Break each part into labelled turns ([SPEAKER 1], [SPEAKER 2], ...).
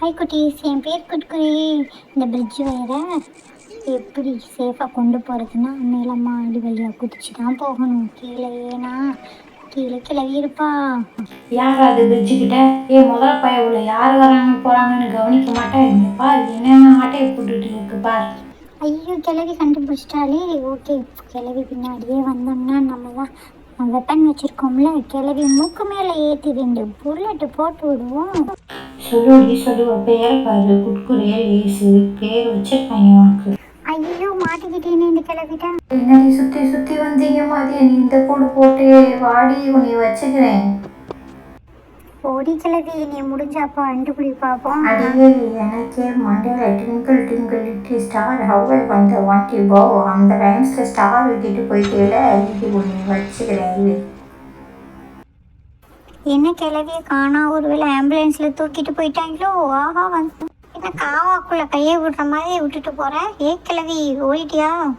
[SPEAKER 1] Hi குட்டீஸ் என் பேர் குட்குரி இந்த பிரிட்ஜ் வேற. எப்படி சேஃபாக கொண்டு போகிறதுன்னா மேலே மாடி வழியாக குதிச்சு தான் போகணும். கீழே ஏன்னா கீழே கிளவி இருப்பா.
[SPEAKER 2] யார் அது பிரிட்ஜு கிட்ட? ஏ முதல் பைய உள்ள யார் வராங்க போறாங்கன்னு கவனிக்க மாட்டேன் பார் என்னென்ன ஆட்டையை போட்டுட்டு இருக்கு பார்.
[SPEAKER 1] ஐயோ கிளவி கண்டுபிடிச்சிட்டாலே. ஓகே கிளவி பின்னாடியே வந்தோம்னா நம்ம தான் வெப்பன் வச்சுருக்கோம்ல. கிளவி மூக்கு மேலே ஏற்றி ரெண்டு புல்லட்டு போட்டு விடுவோம்.
[SPEAKER 2] சொல்லுடி சொல்லுவ பேர் பாரு. குட்குரிய லேசு பேர் வச்சிருக்காங்க உனக்கு
[SPEAKER 1] ஐயோ மாட்டிக்கிட்டேனே இந்த கிளவிட்ட
[SPEAKER 2] என்னடி சுத்தி சுத்தி வந்தீங்க மாதிரி நீ இந்த போடு போட்டு வாடி உன்னை வச்சுக்கிறேன்.
[SPEAKER 1] ஓடி கிளவி நீ முடிஞ்சாப்பா கண்டுபிடி பார்ப்போம்
[SPEAKER 2] அடியே எனக்கே மண்டையில twinkle twinkle little star how I wonder what you போ அந்த டைம்ஸ்ல ஸ்டார் விட்டுட்டு போயிட்டேல இது உன்னை வச்சுக்கிறேன்.
[SPEAKER 1] என்ன கிளவிய காணா ஒருவேளை ஆம்புலன்ஸ்ல தூக்கிட்டு போயிட்டாங்களோ? ஆஹா வந்து என்ன காவாக்குள்ள கையை விடுற மாதிரி விட்டுட்டு போற. ஏ கிளவி ஓடிட்டியா?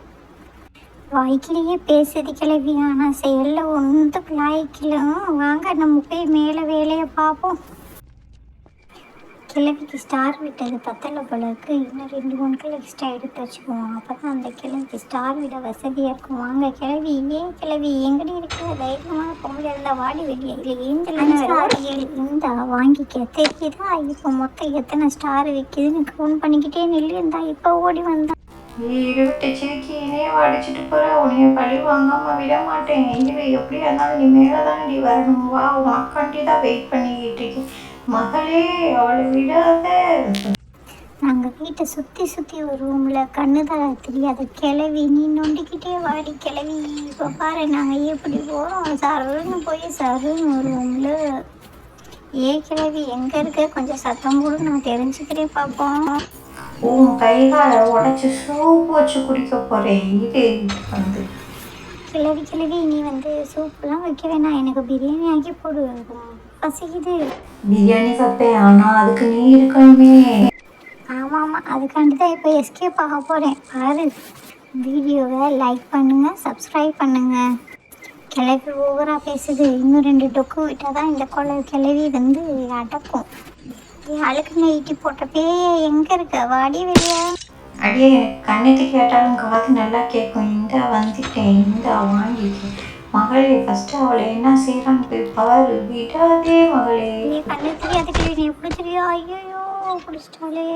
[SPEAKER 1] வாய்க்கிலேயே பேசுது கிளவி. ஆனா செயல்ல ஒன்றும் லாய்க்கல. வாங்க நம்ம போய் மேலே வேலையை பார்ப்போம். கிழவிக்கு ஸ்டார் விட்டது பத்தல போல இருக்கு. இன்னும் ரெண்டு மூணு கிலோ எக்ஸ்ட்ரா எடுத்து வச்சுக்குவோம். அப்போ தான் அந்த கிழவிக்கு ஸ்டார் விட வசதியாக இருக்கும். வாங்க கிழவி ஏன் கிழவி? எங்கடி இருக்கிற? தைரியமான பொம்பளை இருந்தால் வாடி வெளியே. இல்லை ஏஞ்சல் இந்த வாங்கிக்க. தெரியுதா? இப்போ மொத்தம் எத்தனை ஸ்டார் விற்கிதுன்னு கவுண்ட் பண்ணிக்கிட்டே நில்லு இருந்தா இப்போ ஓடி வந்தா.
[SPEAKER 2] அடிச்சுட்டு போற. உன்னைய பழி வாங்காம விட மாட்டேன். எப்படி இருந்தாலும் நீ மேலதாண்டி வரணும். வா உன் அக்காண்டி தான் வெயிட் பண்ணிக்கிட்டு இருக்கேன். மகளே அவளை விடாத.
[SPEAKER 1] நாங்கள் வீட்டை சுற்றி சுற்றி ஒரு ரூமில் கண்ணு தர தெரியாத கிளவி நீ நொண்டிக்கிட்டே வாடி கிளவி இப்போ பாரு நாங்கள் எப்படி போகிறோம் சருன்னு போய் சருன்னு ஒரு ரூமில். ஏ கிளவி எங்கே இருக்க? கொஞ்சம் சத்தம் போடு நான் தெரிஞ்சுக்கிறேன் பார்ப்போம்
[SPEAKER 2] உன் கைகால உடைச்சு சூப் வச்சு குடிக்க போறேன். இது வந்து.
[SPEAKER 1] கிளவி கிளவி நீ வந்து சூப்லாம் வைக்க வேணாம். எனக்கு பிரியாணி ஆக்கி போடு. பசிக்குது.
[SPEAKER 2] பிரியாணி வைப்பேன் ஆனா அதுக்கு நீ இருக்கணுமே.
[SPEAKER 1] ஆமாம் ஆமாம் அதுக்காண்டி தான் இப்போ எஸ்கேப் ஆக போகிறேன் பாரு. வீடியோவை லைக் பண்ணுங்கள் சப்ஸ்கிரைப் பண்ணுங்கள் கிளவி ஓவராக பேசுது. இன்னும் ரெண்டு டொக்கு விட்டால் தான் இந்த கொலை கிளவி வந்து அடக்கும். அழுக்கு நைட்டி போட்டப்பே எங்கே இருக்க? வாடி வெளியே.
[SPEAKER 2] அடியே கண்ணுக்கு கேட்டாலும் காது நல்லா கேட்கும். இந்த வந்துட்டேன் இந்த வாங்கிட்டேன். மகளே ஃபஸ்ட்டு அவளை என்ன செய்யறான்னு போய் பாரு. விடாதே மகளே.
[SPEAKER 1] நீ கண்ணு தெரியாத கிளவி நீ எப்படி தெரியும் ஐயோ பிடிச்சிட்டாலே